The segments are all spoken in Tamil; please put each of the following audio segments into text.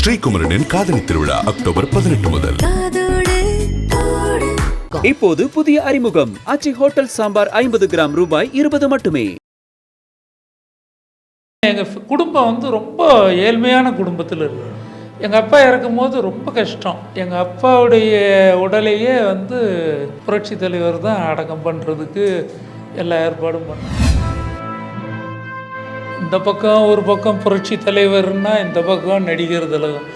ஸ்ரீகுமரனின் காதலி திருவிழா அக்டோபர் பதினெட்டு முதல். இப்போது புதிய அறிமுகம். ஆச்சி ஹோட்டல் சாம்பார் ஐம்பது கிராம் ரூபாய் இருபது மட்டுமே. எங்கள் குடும்பம் வந்து ரொம்ப ஏழ்மையான குடும்பத்தில் இருக்கு எங்கள் அப்பா இறக்கும்போது ரொம்ப கஷ்டம். எங்கள் அப்பாவுடைய உடலையே வந்து புரட்சி தலைவர் தான் அடக்கம் பண்ணுறதுக்கு எல்லா ஏற்பாடும் பண்ணாங்க. இந்த பக்கம் ஒரு பக்கம் புரட்சி தலைவர்னா இந்த பக்கம் நடிகர் திலகம்.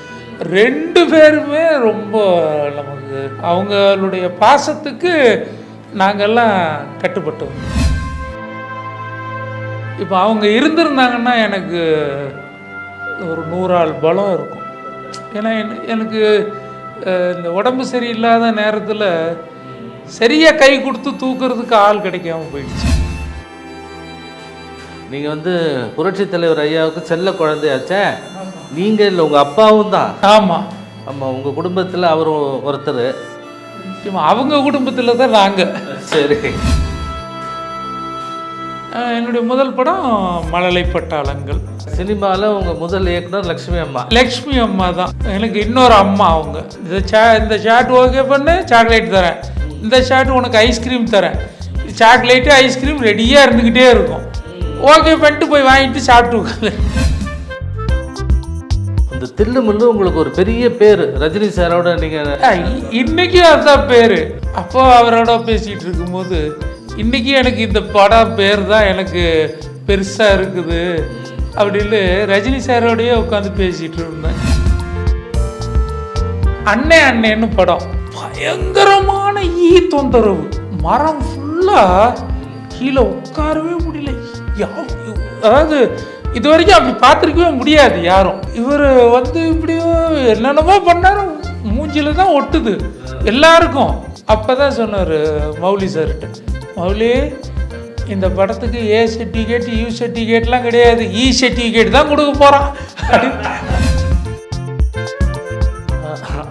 ரெண்டு பேருமே ரொம்ப நமக்கு அவங்களுடைய பாசத்துக்கு நாங்கள்லாம் கட்டுப்பட்டோம். இப்போ அவங்க இருந்திருந்தாங்கன்னா எனக்கு ஒரு நூறாள் பலம் இருக்கும். ஏன்னா எனக்கு இந்த உடம்பு சரியில்லாத நேரத்தில் சரியாக கை கொடுத்து தூக்குறதுக்கு ஆள் கிடைக்காம போயிடுச்சு. நீங்கள் வந்து புரட்சி தலைவர் ஐயாவுக்கு செல்ல குழந்தையாச்சே? நீங்கள் இல்லை உங்கள் அப்பாவும் தான். ஆமாம் ஆமாம் உங்கள் குடும்பத்தில் அவரும் ஒருத்தர். அவங்க குடும்பத்தில் தான் நாங்கள் சரி. என்னுடைய முதல் படம் மழலை பட்டாளங்கள். சினிமாவில் உங்கள் முதல் இயக்குனர் லக்ஷ்மி அம்மா. லக்ஷ்மி அம்மா தான். எனக்கு இன்னொரு அம்மா அவங்க. இந்த சா இந்த சாட் ஓகே பண்ணு சாக்லேட் தரேன். இந்த சாட் உனக்கு ஐஸ்கிரீம் தரேன். சாக்லேட்டு ஐஸ்கிரீம் ரெடியாக இருந்துக்கிட்டே இருக்கும். ஓகே பண்ணிட்டு போய் வாங்கிட்டு சாப்பிட்டு உட்காந்து இந்த தில்லு முள்ளு உங்களுக்கு ஒரு பெரிய பேர் ரஜினி சாரோட நீங்கள் இன்னைக்கும் அதுதான் பேர். அப்போ அவரோட பேசிகிட்டு இருக்கும்போது இன்னைக்கு எனக்கு இந்த படம் பேர் தான் எனக்கு பெருசாக இருக்குது அப்படின்னு ரஜினி சாரோடயே உட்காந்து பேசிகிட்டு இருந்தேன். அண்ணே அண்ணேன்னு படம். பயங்கரமான ஈ தொந்தரவு. மரம் ஃபுல்லாக கீழே உட்காரவே முடியல. அதாவது இது வரைக்கும் அப்படி பார்த்துருக்கவே முடியாது யாரும். இவர் வந்து இப்படி என்னென்னமோ பண்ணாரு மூஞ்சில தான் ஒட்டுது. எல்லாருக்கும். அப்போ தான் சொன்னார் மௌலி சார்கிட்ட. மௌலி இந்த படத்துக்கு ஏ சர்டிஃபிகேட் யூ சர்டிஃபிகேட்லாம் கிடையாது. E இ சர்டிஃபிகேட் தான் கொடுக்க போகிறான்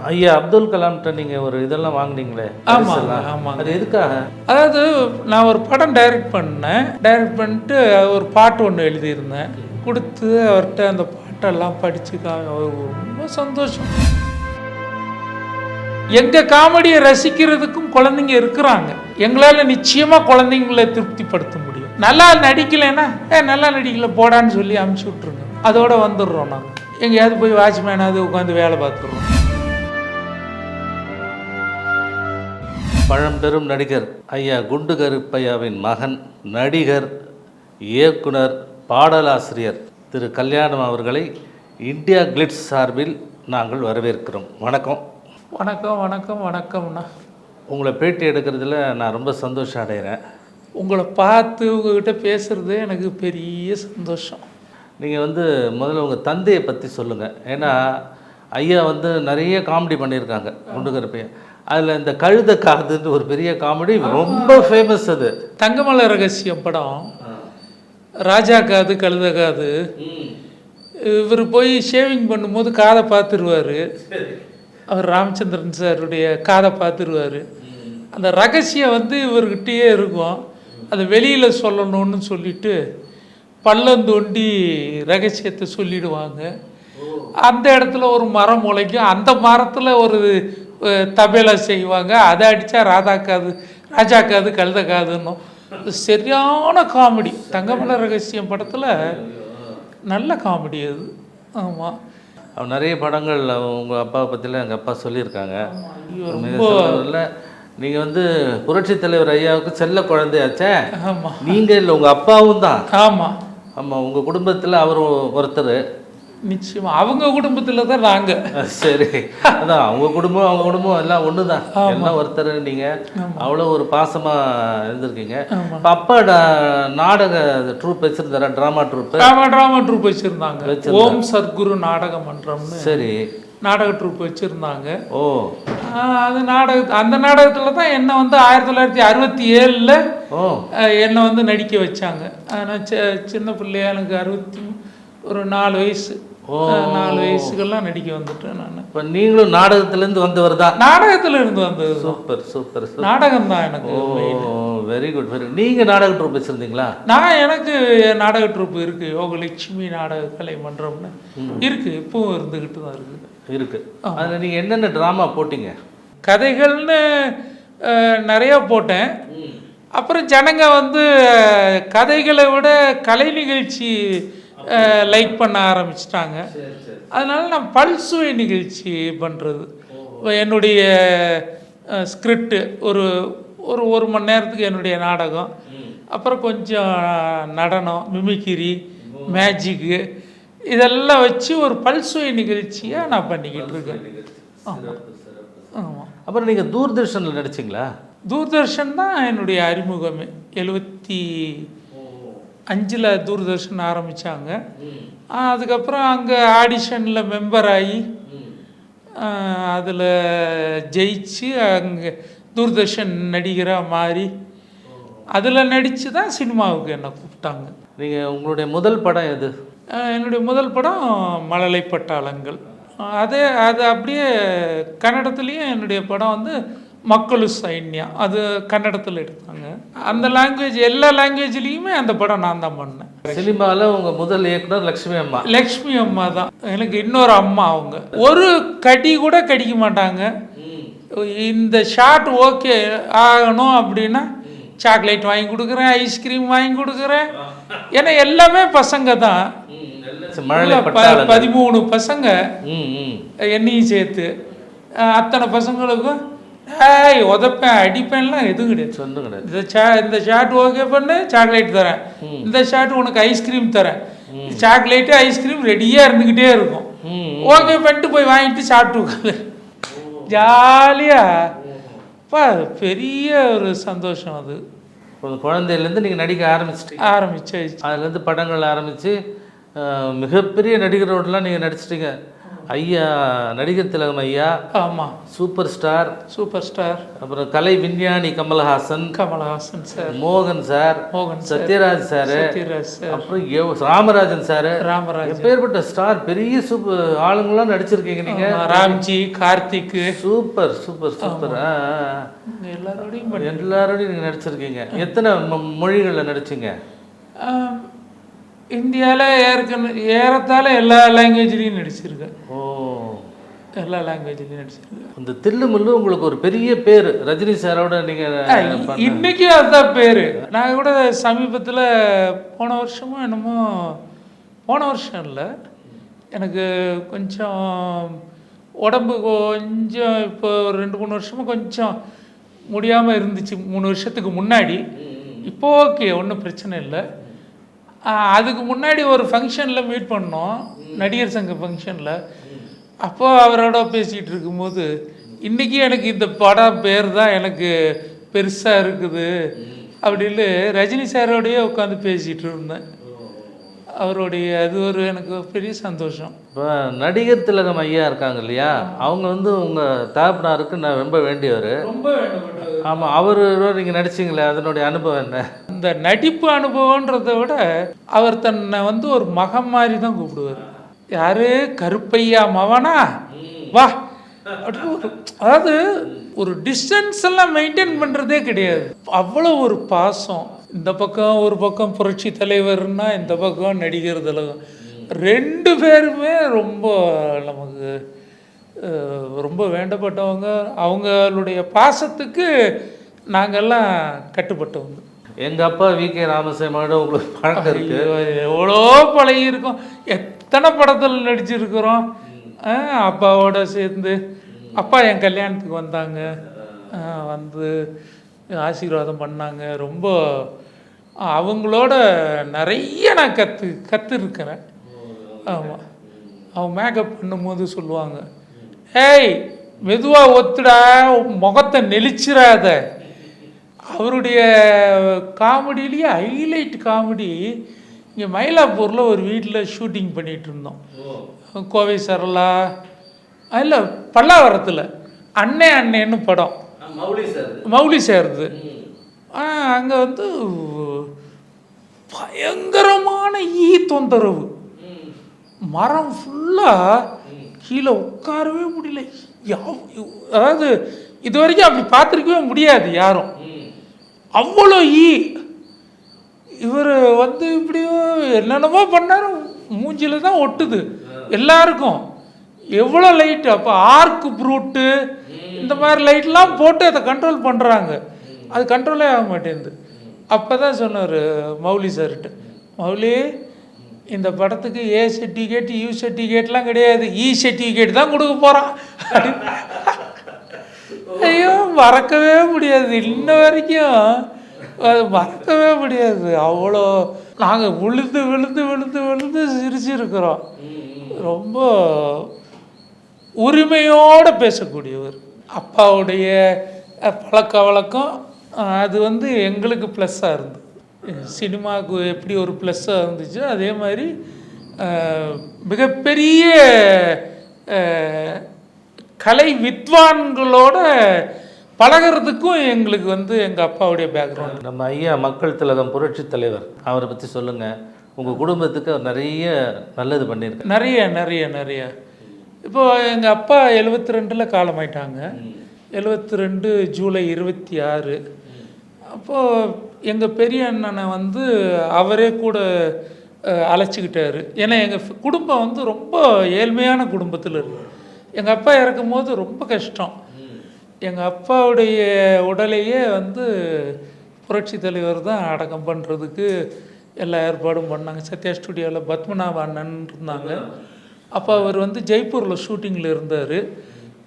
ஐயா அப்துல் கலாம்கிட்ட நீங்கள் ஒரு இதெல்லாம் வாங்குனீங்களே பரிசெல்லாம். ஆமாங்க. அது எதுக்காக? அதாவது நான் ஒரு படம் டைரக்ட் பண்ணேன். டைரக்ட் பண்ணிட்டு ஒரு பாட்டு ஒன்று எழுதியிருந்தேன். கொடுத்து அவர்கிட்ட அந்த பாட்டெல்லாம் படிச்சு கா- அவர் ரொம்ப சந்தோஷம். எங்க காமெடியை ரசிக்கிறதுக்கும் குழந்தைங்க இருக்கிறாங்க. எங்களால நிச்சயமா குழந்தைங்களை திருப்திப்படுத்த முடியும். நல்லா நடிக்கலைன்னா ஏ நல்லா நடிக்கல போடான்னு சொல்லி அமுச்சு விட்ருங்க அதோட வந்துடுறோம் நாங்கள் எங்கேயாவது போய் வாட்ச்மேனாவது உட்காந்து வேலை பார்த்துடுறோம். பழம்பெரும் நடிகர் ஐயா குண்டு கருப்பையாவின் மகன் நடிகர் இயக்குனர் பாடலாசிரியர் திரு. கல்யாணம் அவர்களை இந்தியா கிளிட்ஸ் சார்பில் நாங்கள் வரவேற்கிறோம். வணக்கம். வணக்கம் வணக்கம் வணக்கம்ண்ணா. உங்களை பேட்டி எடுக்கிறதுல நான் ரொம்ப சந்தோஷம் அடைகிறேன். உங்களை பார்த்து உங்ககிட்ட பேசுறது எனக்கு பெரிய சந்தோஷம். நீங்கள் வந்து முதல்ல உங்கள் தந்தையை பற்றி சொல்லுங்கள் ஏன்னா ஐயா வந்து நிறைய காமெடி பண்ணியிருக்காங்க குண்டு கருப்பையா அதில் இந்த கழுத காதுன்னு ஒரு பெரிய காமெடி ரொம்ப ஃபேமஸ் அது. தங்கமலை ரகசியம் படம். ராஜா காது கழுத காது இவர் போய் ஷேவிங் பண்ணும்போது காதை பார்த்துருவாரு. அவர் ராமச்சந்திரன் சாருடைய காதை பார்த்துருவாரு. அந்த ரகசியம் வந்து இவர்கிட்டயே இருக்கும். அதை வெளியில் சொல்லணும்னு சொல்லிட்டு பள்ளம் தோண்டி ரகசியத்தை சொல்லிடுவாங்க. அந்த இடத்துல ஒரு மரம் முளைக்கும். அந்த மரத்தில் ஒரு தபேலா செய்வாங்க. அதை அடித்தா ராதா காது ராஜா காது கழுத காதுன்னும் சரியான காமெடி. தங்கமல ரகசியம் படத்தில் நல்ல காமெடி அது. ஆமாம் அவர் நிறைய படங்கள் உங்கள் அப்பாவை பற்றிலாம் எங்கள் அப்பா சொல்லியிருக்காங்க. நீங்கள் வந்து புரட்சி தலைவர் ஐயாவுக்கு செல்ல குழந்தையாச்சே? ஆமாம் நீங்கள் இல்லை உங்கள் அப்பாவும் தான். ஆமாம் ஆமாம் உங்கள் குடும்பத்தில் அவரும் ஒருத்தர். நிச்சயமா. அவங்க குடும்பத்தில் தான் நாங்கள் சரி. அதான் அவங்க குடும்பம் அவங்க குடும்பம் எல்லாம் ஒன்று தான் எல்லாம் ஒருத்தர் நீங்கள் அவ்வளோ ஒரு பாசமாக இருந்திருக்கீங்க. அப்பா நாடக troupe வச்சுருந்தாரா? Drama troupe drama drama troupe வச்சுருந்தாங்க. ஓம் சத்குரு நாடக மன்றம்னு சரி. நாடக ட்ரூப் வச்சுருந்தாங்க. ஓ. அது நாடக அந்த நாடகத்தில் தான் என்னை வந்து ஆயிரத்தி தொள்ளாயிரத்தி அறுபத்தி ஏழில் ஓ. என்னை வந்து நடிக்க வச்சாங்க. சி- சின்ன பிள்ளையா எனக்கு அறுபத்தி ஒரு நாலு வயசு. நாலு வயசுக்கெல்லாம் நடிக்க வந்துட்டேன் நான். இப்போ நீங்களும் நாடகத்திலேருந்து வந்தவர் தான் நாடகத்துல இருந்து வந்தது. Super super. நாடகம் தான் எனக்கு ஓ வெரி குட் வெரி நீங்கள் நாடக ட்ரூப் வச்சுருந்தீங்களா? நான் எனக்கு நாடக ட்ரூப் இருக்கு. யோகலட்சுமி நாடக கலை மன்றம்னு இருக்கு. இப்பவும் இருந்துகிட்டு தான் இருக்கு. இருக்கு. அதில் நீங்கள் என்னென்ன ட்ராமா போட்டீங்க? கதைகள்னு நிறைய போட்டேன். அப்புறம் ஜனங்க வந்து கதைகளை விட கலை நிகழ்ச்சி லைக் பண்ண ஆரம்பிச்சிட்டாங்க. அதனால நான் பல்சுவை நிகழ்ச்சி பண்ணுறது என்னுடைய ஸ்கிரிப்ட் ஒரு ஒரு ஒரு மணி நேரத்துக்கு என்னுடைய நாடகம். அப்புறம் கொஞ்சம் நடனம் மிமிக்கிரி மேஜிக்கு இதெல்லாம் வச்சு ஒரு பல்சுவை நிகழ்ச்சியாக நான் பண்ணிக்கிட்டு இருக்கேன். ஆமாம் ஆமாம் அப்புறம் நீங்கள் தூர்தர்ஷனில் நடிச்சிங்களா? தூர்தர்ஷன் தான் என்னுடைய அறிமுகமே. எழுபத்தி அஞ்சில் தூர்தர்ஷன் ஆரம்பித்தாங்க அதுக்கப்புறம் அங்கே ஆடிஷனில் மெம்பர் ஆகி அதில் ஜெயிச்சு அங்கே தூர்தர்ஷன் நடிகராக மாறி அதில் நடித்து தான் சினிமாவுக்கு என்னை கூப்பிட்டாங்க. நீங்கள் உங்களுடைய முதல் படம் எது? என்னுடைய முதல் படம் மழலை பட்டாளங்கள். அதே அது அப்படியே கன்னடத்துலேயும் என்னுடைய படம் வந்து மக்களு சைன்யா அது கன்னடத்தில் எடுத்தாங்க. அந்த லாங்குவேஜ் எல்லா லாங்குவேஜ்லேயுமே அந்த படம் நான் தான் பண்ணேன். சினிமாவில் உங்கள் முதல் இயக்குனர் லக்ஷ்மி அம்மா. லக்ஷ்மி அம்மா தான். எனக்கு இன்னொரு அம்மா அவங்க. ஒரு கடி கூட கடிக்க மாட்டாங்க. இந்த ஷாட் ஓகே ஆகணும் அப்படின்னா சாக்லேட் வாங்கி கொடுக்குறேன் ஐஸ்கிரீம் வாங்கி கொடுக்குறேன். ஏன்னா எல்லாமே பசங்க தான். பதிமூணு பசங்க என்னையும் சேர்த்து. அத்தனை பசங்களுக்கும் ஏய் உதப்பேன் அடிப்பேன்லாம் எதுவும் கிடையாது. சொன்ன கிடையாது. இந்த சா இந்த ஷாட் ஓகே பண்ணு சாக்லேட் தரேன். இந்த ஷாட் உனக்கு ஐஸ்கிரீம் தரேன். சாக்லேட்டு ஐஸ்கிரீம் ரெடியாக இருந்துக்கிட்டே இருக்கும். ஓகே பண்ணிட்டு போய் வாங்கிட்டு சாப்பிட்டு உட்காந்து ஜாலியாக அப்பா பெரிய ஒரு சந்தோஷம் அது. ஒரு குழந்தையிலேருந்து நீங்கள் நடிக்க ஆரம்பிச்சிட்டீங்க. ஆரம்பிச்சாச்சு. அதுலேருந்து படங்கள் ஆரம்பித்து மிகப்பெரிய நடிகரோடலாம் நீங்கள் நடிச்சிட்டீங்க. ஐயா நடிகர் திலகம் ஐயா ஆமாம் சூப்பர் ஸ்டார் சூப்பர் ஸ்டார். அப்புறம் கலை விஞ்ஞானி கமல்ஹாசன் கமலஹாசன் சார். மோகன் சார் மோகன் சத்யராஜ் சார் சத்யராஜ் சார். அப்புறம் ராமராஜன் சார். ராமராஜ் எப்பேற்பட்ட ஸ்டார் பெரிய சூப்பர் ஆளுங்களாம் நடிச்சிருக்கீங்க நீங்க. Ramji Karthik super super super. எல்லாரோடையும் எல்லாரோடையும் நீங்க நடிச்சிருக்கீங்க. எத்தனை மொழிகள்ல நடிச்சீங்க? இந்தியாவில் ஏற்கனவே ஏறத்தாழ எல்லா லாங்குவேஜ்லேயும் நடிச்சிருக்கேன். ஓ. எல்லா லாங்குவேஜ்லேயும் நடிச்சிருக்கேன். இந்த தில்லு முல்லு உங்களுக்கு ஒரு பெரிய பேர். ரஜினி சாரோட நீங்க பண்ண- இன்னைக்கும் அதுதான் பேர். நான் கூட சமீபத்தில் போன வருஷமும் என்னமோ போன வருஷம் இல்லை. எனக்கு கொஞ்சம் உடம்பு கொஞ்சம் இப்போ ஒரு ரெண்டு மூணு வருஷமும் கொஞ்சம் முடியாமல் இருந்துச்சு. மூணு வருஷத்துக்கு முன்னாடி. இப்போ ஓகே ஒன்றும் பிரச்சனை இல்லை. அதுக்கு முன்னாடி ஒரு ஃபங்க்ஷனில் மீட் பண்ணோம். நடிகர் சங்க ஃபங்க்ஷனில் அப்போ அவரோட பேசிகிட்டு இருக்கும்போது இன்றைக்கி எனக்கு இந்த படம் பேர் தான் எனக்கு பெருசாக இருக்குது. அப்படின்னு ரஜினி சாரோடையே உட்காந்து பேசிகிட்டு இருந்தேன். அவருடைய அது ஒரு எனக்கு பெரிய சந்தோஷம். இப்போ நடிகர் திலகம் ஐயா இருக்காங்க இல்லையா? அவங்க வந்து உங்க தாப்பனாருக்கு நான் ரொம்ப வேண்டியவர். ரொம்ப வேண்டப்பட்டது ஆமா அவரோட நீங்க நடிச்சீங்களே அதனுடைய அனுபவம் என்ன? இந்த நடிப்பு அனுபவன்றதை விட அவர் தன்னை வந்து ஒரு மகன் மாதிரி தான் கூப்பிடுவார். யாரு? கருப்பையா மவனா? வா. அதாவது ஒரு டிஸ்டன்ஸ் எல்லாம் மெயின்டைன் பண்ணுறதே கிடையாது. அவ்வளோ ஒரு பாசம். இந்த பக்கம் ஒரு பக்கம் புரட்சி தலைவர்னா இந்த பக்கம் நடிகர் திலகம் ரெண்டு பேருமே ரொம்ப நமக்கு ரொம்ப வேண்டப்பட்டவங்க. அவங்களுடைய பாசத்துக்கு நாங்கெல்லாம் கட்டுப்பட்டவங்க. எங்க அப்பா வி. கே. ராமசாமியோட உங்களுக்கு பழக்கம் இருக்கு. எவ்வளோ பழகி இருக்கோம் எத்தனை படத்தில் நடிச்சிருக்கிறோம். அப்பாவோட சேர்ந்து. அப்பா என் கல்யாணத்துக்கு வந்தாங்க. வந்து ஆசீர்வாதம் பண்ணாங்க. ரொம்ப அவங்களோட நிறைய நான் கற்று கற்றுருக்கிறேன் ஆமாம் அவங்க மேக்கப் பண்ணும்போது சொல்லுவாங்க ஏய் மெதுவாக ஒத்துடா முகத்தை நெளிச்சிடாத. அவருடைய காமெடியிலேயே ஹைலைட் காமெடி. இங்கே மயிலாப்பூரில் ஒரு வீட்டில் ஷூட்டிங் பண்ணிகிட்டு இருந்தோம். கோவை சரளா இல்லை பல்லாவரத்தில் அண்ணே அண்ணேன்னு படம். மௌலி சேர்து அங்கே வந்து பயங்கரமான ஈ தொந்தரவு. மரம் ஃபுல்லாக கீழே உட்காரவே முடியல. அதாவது இது வரைக்கும் அப்படி பார்த்துருக்கவே முடியாது யாரும். அவ்வளோ ஈ. இவர் வந்து இப்படியோ என்னென்னமோ பண்ணாரு. மூஞ்சில தான் ஒட்டுது. எல்லாருக்கும். எவ்வளோ லைட்டு அப்போ ஆர்க் ப்ரூட்டு இந்த மாதிரி லைட்லாம் போட்டு அதை கண்ட்ரோல் பண்ணுறாங்க அது கண்ட்ரோலே ஆக மாட்டேங்குது. அப்போ தான் சொன்னார் மௌலி சார்கிட்ட. மௌலி இந்த படத்துக்கு ஏ சர்டிஃபிகேட் யூ சர்டிஃபிகேட்லாம் கிடையாது. E இ சர்டிஃபிகேட் தான் கொடுக்க போகிறான் ஐயோ மறக்கவே முடியாது. இன்ன வரைக்கும் அது மறக்கவே முடியாது. அவ்வளோ நாங்கள் விழுந்து விழுந்து விழுந்து விழுந்து சிரிச்சிருக்கிறோம். ரொம்ப உரிமையோடு பேசக்கூடியவர். அப்பாவுடைய பழக்க வழக்கம் அது வந்து எங்களுக்கு ப்ளஸ்ஸாக இருந்தது. சினிமாவுக்கு எப்படி ஒரு ப்ளஸ்ஸாக இருந்துச்சோ அதே மாதிரி மிகப்பெரிய கலை வித்வான்களோட பழகிறதுக்கும் எங்களுக்கு வந்து எங்கள் அப்பாவுடைய பேக்ரவுண்ட் நம்ம ஐயா மக்கள் திலகம் புரட்சி தலைவர் அவரை பற்றி சொல்லுங்கள் உங்கள் குடும்பத்துக்கு அவர் நிறைய நல்லது பண்ணியிருக்காரு. நிறைய நிறைய நிறைய. இப்போ எங்கள் அப்பா எழுபத்தி ரெண்டில் காலமாயிட்டாங்க. எழுபத்தி ரெண்டு ஜூலை இருபத்தி ஆறு அப்போது எங்கள் பெரிய அண்ணனை வந்து அவரே கூட அழைச்சிக்கிட்டாரு. ஏன்னா எங்கள் குடும்பம் வந்து ரொம்ப ஏழ்மையான குடும்பத்தில் இருக்கு. எங்கள் அப்பா இறக்கும்போது ரொம்ப கஷ்டம். எங்கள் அப்பாவுடைய உடலையே வந்து புரட்சி தலைவர் தான் அடக்கம் பண்ணுறதுக்கு எல்லா ஏற்பாடும் பண்ணாங்க. சத்யா ஸ்டுடியோவில் பத்மநாப அண்ணன் இருந்தாங்க. அப்போ அவர் வந்து ஜெய்ப்பூரில் ஷூட்டிங்கில் இருந்தார்.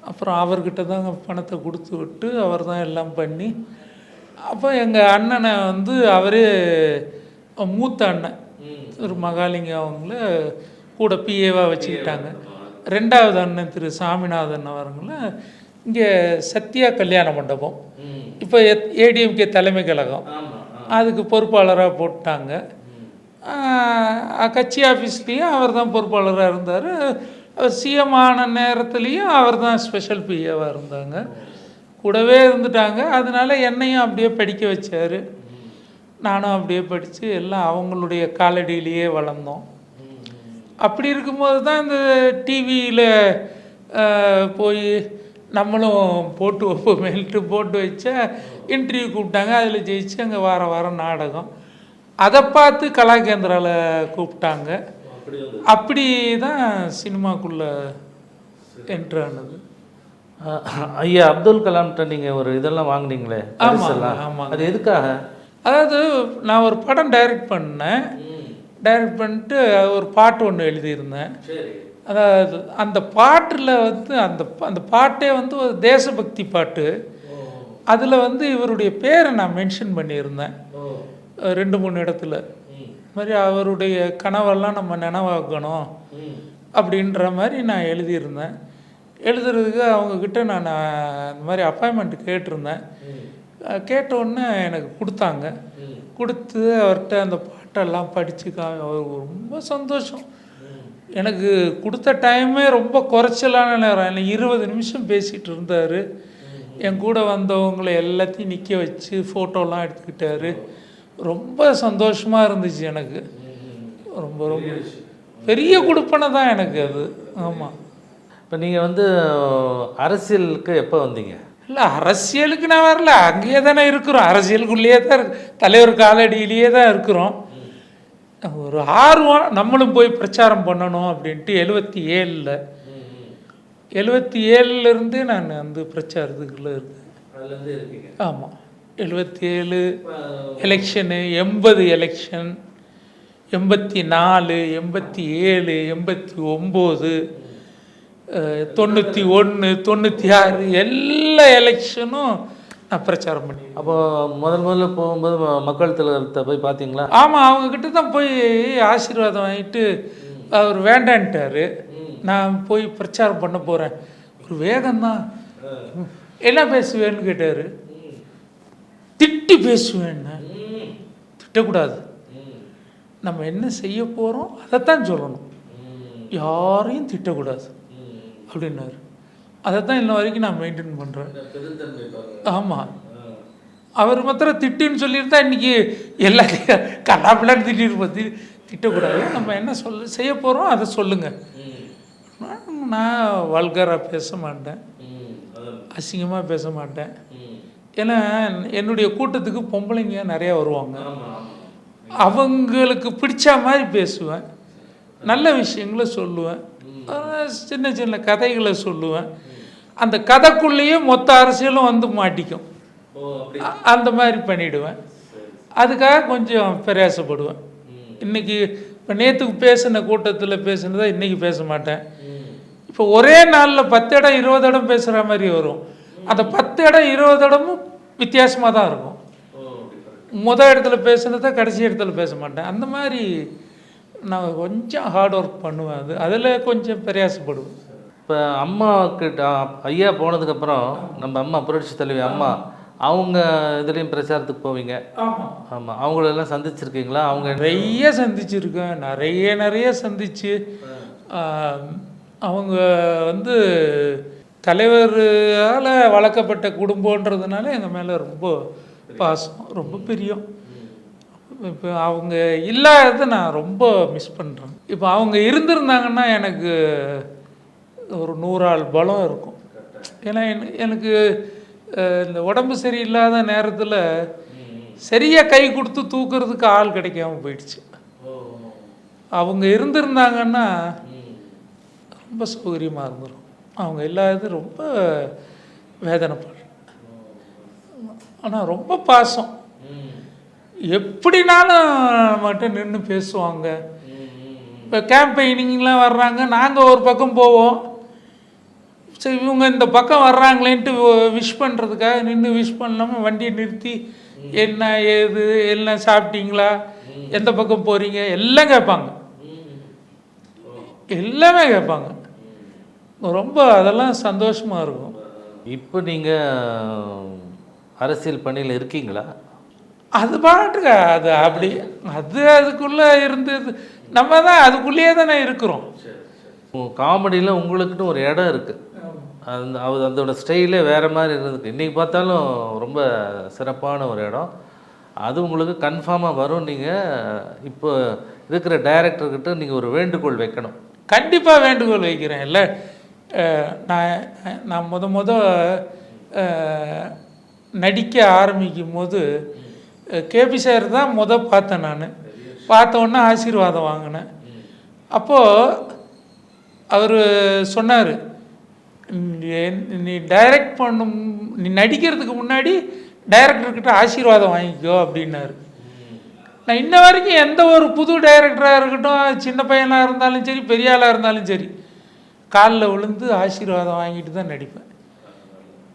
அப்புறம் அவர்கிட்ட தான் பணத்தை கொடுத்து விட்டு அவர் தான் எல்லாம் பண்ணி அப்போ எங்கள் அண்ணனை வந்து அவரே மூத்த அண்ணன். திரு மகாலிங்கம் அவங்கள கூட பிஏவாக வச்சுக்கிட்டாங்க. ரெண்டாவது அண்ணன் திரு சாமிநாதன் அவங்கள இங்கே சத்யா கல்யாண மண்டபம். இப்போ ஏடிஎம்கே தலைமை கழகம். அதுக்கு பொறுப்பாளராக போட்டாங்க. கட்சி ஆஃபீஸ்லேயும் அவர் தான் பொறுப்பாளராக இருந்தார். சிஎம் ஆன நேரத்துலேயும் அவர் தான் ஸ்பெஷல் பிஏவாக இருந்தாங்க. கூடவே இருந்துட்டாங்க. அதனால என்னையும் அப்படியே படிக்க வச்சார். நானும் அப்படியே படித்து எல்லாம் அவங்களுடைய காலடியிலேயே வளர்ந்தோம். அப்படி இருக்கும்போது தான் இந்த டிவியில் போய் நம்மளும் போட்டு வைப்போமேன்ட்டு போட்டு வச்சா இன்டர்வியூ கூப்பிட்டாங்க. அதில் ஜெயிச்சு அங்கே வார வாரம் நாடகம். அதை பார்த்து கலாகேந்திராவில் கூப்பிட்டாங்க. அப்படி தான் சினிமாக்குள்ளே என்ட்ரு ஆனது. அஹ், ஐயா அப்துல் கலாம்கிட்ட நீங்கள் ஒரு இதெல்லாம் வாங்குனீங்களே ஆமாங்க. அது எதுக்காக? அதாவது நான் ஒரு படம் டைரக்ட் பண்ணேன். டைரக்ட் பண்ணிட்டு ஒரு பாட்டு ஒன்று எழுதியிருந்தேன். அதாவது அந்த பாட்டில் வந்து அந்த அந்த பாட்டே வந்து ஒரு தேசபக்தி பாட்டு. அதில் வந்து இவருடைய பேரை நான் மென்ஷன் பண்ணியிருந்தேன். ரெண்டு மூணு இடத்துல. மாதிரி அவருடைய கனவெல்லாம் நம்ம நினைவாக்கணும். அப்படின்ற மாதிரி நான் எழுதியிருந்தேன். எழுதுறதுக்கு அவங்கக்கிட்ட நான் இந்த மாதிரி அப்பாயின்மெண்ட் கேட்டிருந்தேன். அஹ் கேட்ட உடனே எனக்கு கொடுத்தாங்க. கொடுத்து அவர்கிட்ட அந்த பாட்டெல்லாம் படித்து அவருக்கு ரொம்ப சந்தோஷம். எனக்கு கொடுத்த டைமே ரொம்ப குறைச்சலான நேரம். எனக்கு இருபது நிமிஷம் பேசிகிட்டு இருந்தார். என் கூட வந்தவங்களை எல்லாத்தையும் நிற்க வச்சு ஃபோட்டோலாம் எடுத்துக்கிட்டாரு. ரொம்ப சந்தோஷமாக இருந்துச்சு எனக்கு. ரொம்ப ரொம்ப பெரிய கொடுப்பனை தான் எனக்கு அது. ஆமாம் இப்போ நீங்கள் வந்து அரசியலுக்கு எப்போ வந்தீங்க? இல்லை அரசியலுக்கு நான் வரல. அங்கேயே தானே இருக்கிறோம். அரசியலுக்குள்ளேயே தான் தலைவர் காலடியிலேயே தான் இருக்கிறோம். ஒரு ஆர்வம் நம்மளும் போய் பிரச்சாரம் பண்ணணும் அப்படின்ட்டு எழுபத்தி ஏழில். எழுபத்தி ஏழுலேருந்தே நான் வந்து பிரச்சாரத்துக்குள்ளே இருக்கேன். ஆமாம் எழுபத்தி ஏழு எலெக்ஷனு எண்பது எலெக்ஷன் எண்பத்தி நாலு எண்பத்தி ஏழு எண்பத்தி ஒம்பது தொண்ணூற்றி ஒன்று தொண்ணூற்றி ஆறு எல்லா எலெக்ஷனும் நான் பிரச்சாரம் பண்ணி அப்போ முதல் முதல்ல போகும்போது மக்கள் திலகத்தை போய் பார்த்தீங்களா ஆமாம் அவங்கக்கிட்ட தான் போய் ஆசீர்வாதம் வாங்கிட்டு அவர் வேண்டான்ட்டாரு. நான் போய் பிரச்சாரம் பண்ண போகிறேன் ஒரு வேகம்தான் என்ன பேசுவேன்னு கேட்டார். திட்டி பேசுவேன்னு திட்டக்கூடாது. நம்ம என்ன செய்ய போகிறோம் அதைத்தான் சொல்லணும். யாரையும் திட்டக்கூடாது. அப்படின்னாரு. அதை தான் இன்ன வரைக்கும் நான் மெயின்டைன் பண்ணுறேன் ஆமாம் அவர் மாத்திரம் திட்டுன்னு சொல்லியிருந்தா இன்னைக்கு எல்லாத்தையும் கண்ணாப்பிள்ளான்னு திட்டிருப்போம் தி திட்டக்கூடாது. நம்ம என்ன சொல்ல செய்ய போகிறோம் அதை சொல்லுங்கள் நான் வல்கராக பேச மாட்டேன். அசிங்கமாக பேச மாட்டேன். ஏன்னா என்னுடைய கூட்டத்துக்கு பொம்பளைங்க நிறையா வருவாங்க. அவங்களுக்கு பிடிச்ச மாதிரி பேசுவேன். நல்ல விஷயங்களை சொல்லுவேன். சின்ன சின்ன கதைகளை சொல்லுவேன். அந்த கதைக்குள்ளேயே மொத்த அரசியலும் வந்து மாட்டிக்கும். அந்த மாதிரி பண்ணிடுவேன். அதுக்காக கொஞ்சம் பிரயாசப்படுவேன். இன்னைக்கு இப்போ நேற்றுக்கு பேசின கூட்டத்தில் பேசினதை இன்னைக்கு பேச மாட்டேன். இப்போ ஒரே நாளில் பத்து இடம் இருபது இடம் பேசுகிற மாதிரி வரும். அந்த பத்து இடம் இருபது இடமும் வித்தியாசமாக தான் இருக்கும். முத இடத்துல பேசுனதை கடைசி இடத்துல பேச மாட்டேன். அந்த மாதிரி நான் கொஞ்சம் ஹார்ட் ஒர்க் பண்ணுவேன். அது அதில் கொஞ்சம் பிரயாசப்படுவேன். இப்போ அம்மா கிட்ட ஐயா போனதுக்கப்புறம் நம்ம அம்மா புரட்சி தலைவி அம்மா அவங்க இதுலேயும் பிரச்சாரத்துக்கு போவீங்க. ஆமாம் அவங்களெல்லாம் சந்திச்சிருக்கீங்களா? அவங்க நிறைய சந்திச்சிருக்கேன். நிறைய நிறைய சந்திச்சு அவங்க வந்து தலைவரால் வளர்க்கப்பட்ட குடும்பன்றதுனால எங்கள் மேலே ரொம்ப பாசம் ரொம்ப பிரியம். இப்போ அவங்க இல்லாததை நான் ரொம்ப மிஸ் பண்ணுறேன் இப்போ அவங்க இருந்திருந்தாங்கன்னா எனக்கு ஒரு நூறாள் பலம் இருக்கும். ஏன்னா எனக்கு இந்த உடம்பு சரியில்லாத நேரத்தில் சரியாக கை கொடுத்து தூக்குறதுக்கு ஆள் கிடைக்காம போயிடுச்சு. அவங்க இருந்திருந்தாங்கன்னா ரொம்ப சௌகரியமாக இருந்துரும் அவங்க இல்லாதது ரொம்ப வேதனைப்படுறேன் ஆனால் ரொம்ப பாசம். எப்படினாலும் மட்டும் நின்று பேசுவாங்க. இப்போ கேம்பெயினிங்லாம் வர்றாங்க. நாங்கள் ஒரு பக்கம் போவோம். சரி இவங்க இந்த பக்கம் வர்றாங்களேன்ட்டு விஷ் பண்ணுறதுக்காக நின்று விஷ் பண்ணாமல் வண்டியை நிறுத்தி என்ன ஏது எல்லாம் சாப்பிட்டீங்களா? எந்த பக்கம் போகிறீங்க எல்லாம் கேட்பாங்க. எல்லாமே கேட்பாங்க. ரொம்ப அதெல்லாம் சந்தோஷமாக இருக்கும். இப்போ நீங்கள் அரசியல் பணியில் இருக்கீங்களா? அது பாட்டுக்க அது அப்படி அது அதுக்குள்ளே இருந்தது நம்ம தான் அதுக்குள்ளேயே தானே இருக்கிறோம். காமெடியில் உங்களுக்குன்னு ஒரு இடம் இருக்குது அந்த அது அதோட ஸ்டைலே வேறு மாதிரி இருந்தது இன்றைக்கி பார்த்தாலும் ரொம்ப சிறப்பான ஒரு இடம். அது உங்களுக்கு கன்ஃபார்மாக வரும். நீங்கள் இப்போ இருக்கிற டைரக்டர்கிட்ட நீங்கள் ஒரு வேண்டுகோள் வைக்கணும். கண்டிப்பாக வேண்டுகோள் வைக்கிறேன். இல்லை நான் நான் முத முத நடிக்க ஆரம்பிக்கும் போது கேபி சார் தான் முத பார்த்தேன் நான். பார்த்த உடனே ஆசீர்வாதம் வாங்கினேன். அப்போது அவர் சொன்னார் நீ டைரக்ட் பண்ணும் நீ நடிக்கிறதுக்கு முன்னாடி டைரக்டர்கிட்ட ஆசீர்வாதம் வாங்கிக்கோ அப்படின்னாரு. நான் இன்ன வரைக்கும் எந்த ஒரு புது டைரக்டராக இருக்கட்டும் சின்ன பையனாக இருந்தாலும் சரி பெரிய ஆளாக இருந்தாலும் சரி காலில் விழுந்து ஆசீர்வாதம் வாங்கிட்டு தான் நடிப்பேன்.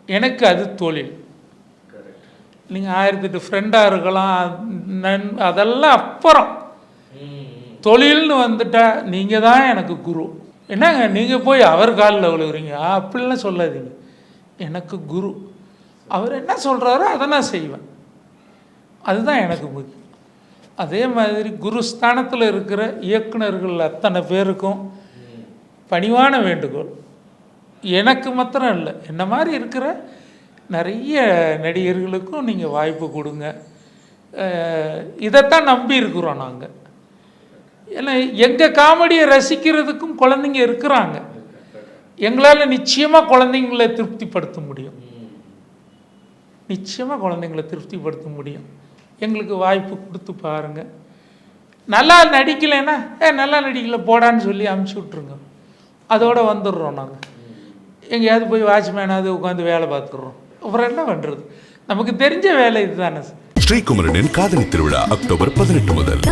எனக்கு அது தொழில். நீங்கள் ஆயிரத்தெட்டு ஃப்ரெண்டாக இருக்கலாம். நன் அதெல்லாம் அப்புறம். தொழில்னு வந்துட்டா நீங்கள் தான் எனக்கு குரு. என்னங்க நீங்கள் போய் அவர் காலில் விழுகுறீங்க? அப்படிலாம் சொல்லாதீங்க. எனக்கு குரு. அவர் என்ன சொல்கிறாரோ அதை நான் செய்வேன். அதுதான் எனக்கு முக்கியம் அதே மாதிரி குரு ஸ்தானத்தில் இருக்கிற இயக்குனர்கள் அத்தனை பேருக்கும் பணிவான வேண்டுகோள். எனக்கு மாத்திரம் இல்லை. என்ன மாதிரி இருக்கிற நிறைய நடிகர்களுக்கும் நீங்கள் வாய்ப்பு கொடுங்க. இதைத்தான் நம்பி இருக்கிறோம் நாங்கள் ஏன்னா எங்கள் காமெடியை ரசிக்கிறதுக்கும் குழந்தைங்க இருக்கிறாங்க. எங்களால் நிச்சயமாக குழந்தைங்கள திருப்திப்படுத்த முடியும். நிச்சயமாக குழந்தைங்கள திருப்திப்படுத்த முடியும். எங்களுக்கு வாய்ப்பு கொடுத்து பாருங்கள் நல்லா நடிக்கலைன்னா ஏ நல்லா நடிக்கல போடான்னு சொல்லி அமுச்சு விட்ருங்க அதோட வந்துடுறோம் நாங்கள் எங்கேயாவது போய் வாட்ச்மேனாவது உட்காந்து வேலை பார்த்துடுறோம். அப்புறம் என்ன பண்ணுறது நமக்கு தெரிஞ்ச வேலை இதுதானே சார். ஸ்ரீகுமரனின் காதணி திருவிழா அக்டோபர் பதினெட்டு முதல்.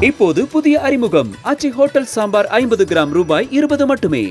இப்போது புதிய அறிமுகம். ஆச்சி ஹோட்டல் சாம்பார் ஐம்பது கிராம் ரூபாய் இருபது மட்டுமே.